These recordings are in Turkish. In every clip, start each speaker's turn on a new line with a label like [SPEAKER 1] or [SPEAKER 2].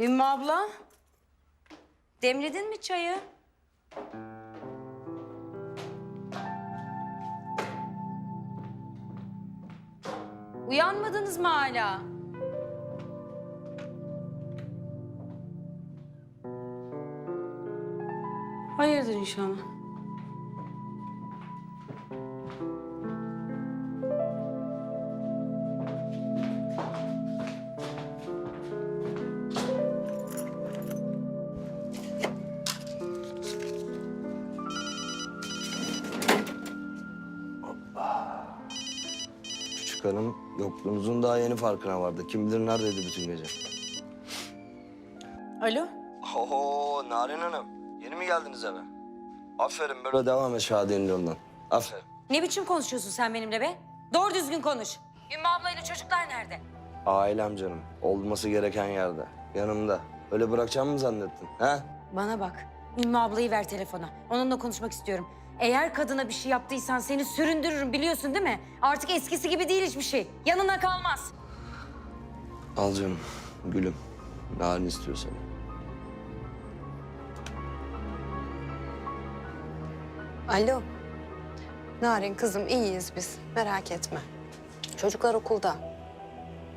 [SPEAKER 1] Ümmü abla. Demledin mi çayı? Uyanmadınız mı hala? Hayırdır inşallah.
[SPEAKER 2] Küçük hanım yokluğunuzun daha yeni farkına vardı. Kim bilir neredeydi bütün gece.
[SPEAKER 1] Alo?
[SPEAKER 2] Oho Narin Hanım. Yeni mi geldiniz eve? Aferin böyle devam et Şadiye'nin yolundan. Aferin.
[SPEAKER 1] Ne biçim konuşuyorsun sen benimle be? Doğru düzgün konuş. Ümmü ablayla çocuklar nerede?
[SPEAKER 2] Ailem canım. Olması gereken yerde. Yanımda. Öyle bırakacağımı mı zannettin? He?
[SPEAKER 1] Bana bak. Ümmü ablayı ver telefona. Onunla konuşmak istiyorum. Eğer kadına bir şey yaptıysan seni süründürürüm biliyorsun değil mi? Artık eskisi gibi değil hiçbir şey. Yanına kalmaz.
[SPEAKER 2] Al canım. Gülüm. Narin istiyor seni.
[SPEAKER 3] Alo. Narin kızım iyiyiz biz. Merak etme. Çocuklar okulda.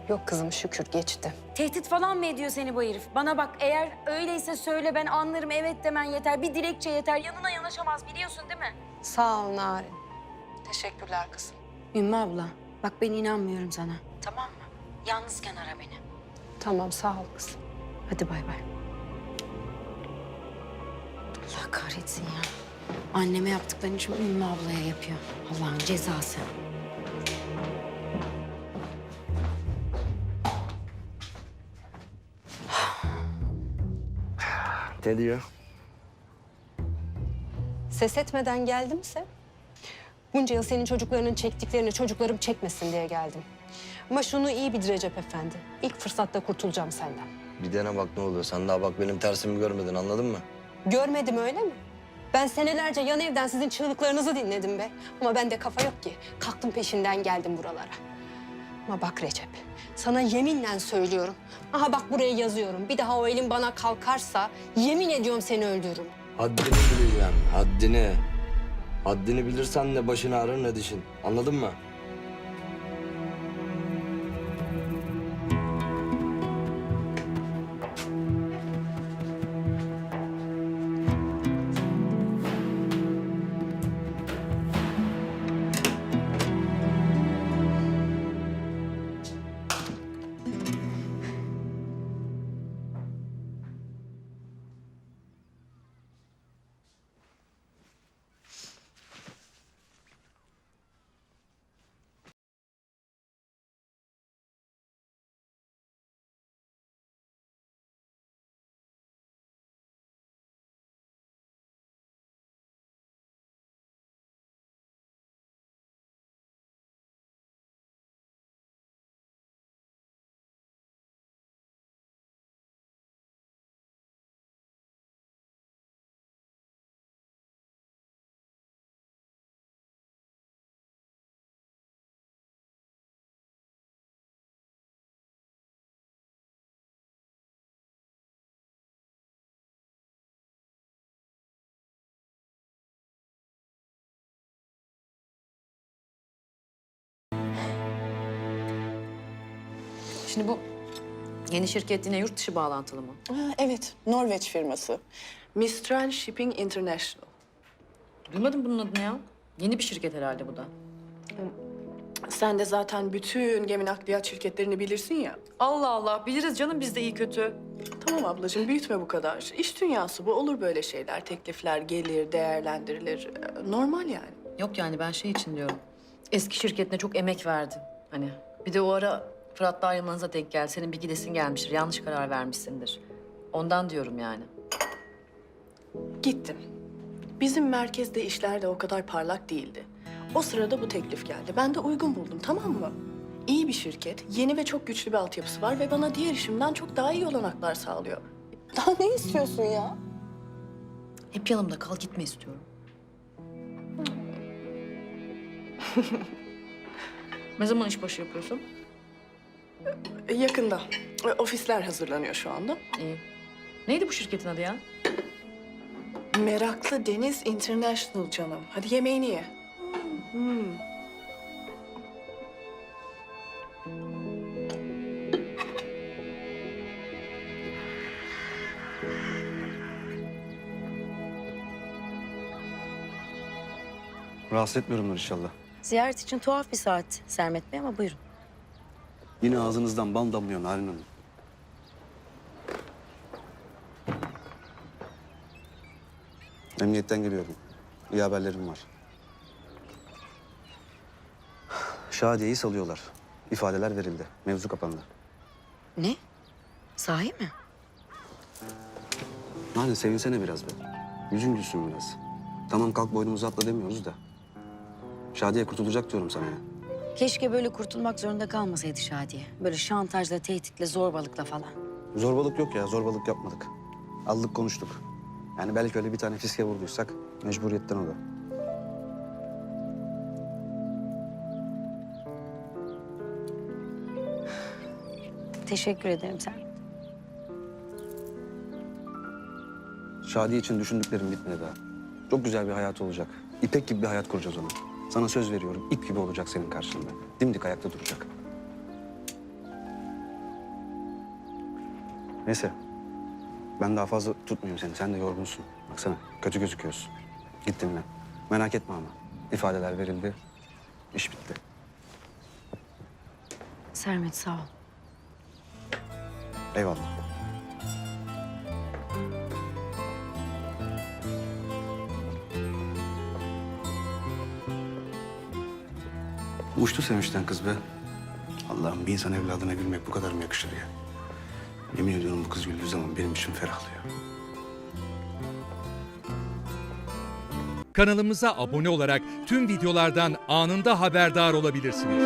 [SPEAKER 3] Yok kızım şükür geçti.
[SPEAKER 1] Tehdit falan mı ediyor seni bu herif? Bana bak eğer öyleyse söyle ben anlarım evet demen yeter. Bir dilekçe yeter. Yanına yanaşamaz biliyorsun değil mi?
[SPEAKER 3] Sağ ol Narin. Teşekkürler kızım.
[SPEAKER 1] Ümmü abla bak ben inanmıyorum sana. Tamam mı? Yalnızken ara beni.
[SPEAKER 3] Tamam sağ ol kızım.
[SPEAKER 1] Hadi bay bay. Allah kahretsin ya. Anneme yaptıklarını şimdi Ümmü ablaya yapıyor. Allah'ın cezası.
[SPEAKER 2] Ne diyor?
[SPEAKER 3] Ses etmeden geldimse bunca yıl senin çocuklarının çektiklerini çocuklarım çekmesin diye geldim. Ama şunu iyi bil Recep Efendi. İlk fırsatta kurtulacağım senden.
[SPEAKER 2] Bir dene bak ne oluyor. Sen daha bak benim tersimi görmedin anladın mı?
[SPEAKER 3] Görmedim öyle mi? Ben senelerce yan evden sizin çığlıklarınızı dinledim be. Ama bende kafa yok ki. Kalktım peşinden geldim buralara. Ama bak Recep, sana yeminle söylüyorum. Aha bak buraya yazıyorum. Bir daha o elin bana kalkarsa yemin ediyorum seni öldürürüm.
[SPEAKER 2] Haddini bileceksin. Haddini. Haddini bilirsen ne başını ağrır ne dişin. Anladın mı?
[SPEAKER 4] Şimdi bu yeni şirket yine yurt dışı bağlantılı mı?
[SPEAKER 5] Ha, evet, Norveç firması. Mistral Shipping International.
[SPEAKER 4] Duymadım bunun adını ya. Yeni bir şirket herhalde bu da.
[SPEAKER 5] Sen de zaten bütün gemi nakliyat şirketlerini bilirsin ya.
[SPEAKER 4] Allah Allah biliriz canım biz de iyi kötü.
[SPEAKER 5] Tamam ablacığım, büyütme bu kadar. İş dünyası bu, olur böyle şeyler. Teklifler gelir, değerlendirilir. Normal yani.
[SPEAKER 4] Yok yani ben şey için diyorum. Eski şirketine çok emek verdin. Hani bir de o ara Fırat'la ayrılmanıza denk geldi. Senin bir gidesin gelmiştir. Yanlış karar vermişsindir. Ondan diyorum yani.
[SPEAKER 5] Gittim. Bizim merkezde işler de o kadar parlak değildi. O sırada bu teklif geldi. Ben de uygun buldum, tamam mı? İyi bir şirket, yeni ve çok güçlü bir altyapısı var ve bana diğer işimden çok daha iyi olanaklar sağlıyor. Daha ne istiyorsun ya?
[SPEAKER 4] Hep yanımda kal gitme istiyorum. ne zaman işbaşı yapıyorsun?
[SPEAKER 5] Yakında. E, Ofisler hazırlanıyor şu anda.
[SPEAKER 4] İyi. Neydi bu şirketin adı ya?
[SPEAKER 5] Meraklı Deniz International canım. Hadi yemeğini ye. Hmm.
[SPEAKER 6] Rahatsız etmiyorumdur inşallah.
[SPEAKER 1] Ziyaret için tuhaf bir saat Sermet Bey ama buyurun.
[SPEAKER 6] Yine ağzınızdan bal damlıyor Narin Hanım. Emniyetten geliyorum. İyi haberlerim var. Şadiye'yi salıyorlar. İfadeler verildi. Mevzu kapandı.
[SPEAKER 1] Ne? Sahi mi?
[SPEAKER 6] Narin sevinsene biraz be. Yüzün gülsün biraz. Tamam kalk boynumuzu atla demiyoruz da. Şadiye kurtulacak diyorum sana ya.
[SPEAKER 1] Keşke böyle kurtulmak zorunda kalmasaydı Şadiye. Böyle şantajla, tehditle, zorbalıkla falan.
[SPEAKER 6] Zorbalık yok ya, zorbalık yapmadık. Aldık konuştuk. Yani belki öyle bir tane fiske vurduysak mecburiyetten o da.
[SPEAKER 1] Teşekkür ederim Sermet.
[SPEAKER 6] Şadi için düşündüklerim bitmedi daha. Çok güzel bir hayat olacak. İpek gibi bir hayat kuracağız ona. Sana söz veriyorum, ip gibi olacak senin karşında. Dimdik ayakta duracak. Neyse. Ben daha fazla tutmayayım seni. Sen de yorgunsun. Baksana, kötü gözüküyorsun. Git dinle. Merak etme ama. İfadeler verildi. İş bitti.
[SPEAKER 1] Sermet sağ ol.
[SPEAKER 6] Eyvallah. Uçtu sevinçten kız be. Allah'ım bir insan evladına gülmek bu kadar mı yakışır ya? Yemin ediyorum bu kız güldüğü zaman benim için ferahlıyor.
[SPEAKER 7] Kanalımıza abone olarak tüm videolardan anında haberdar olabilirsiniz.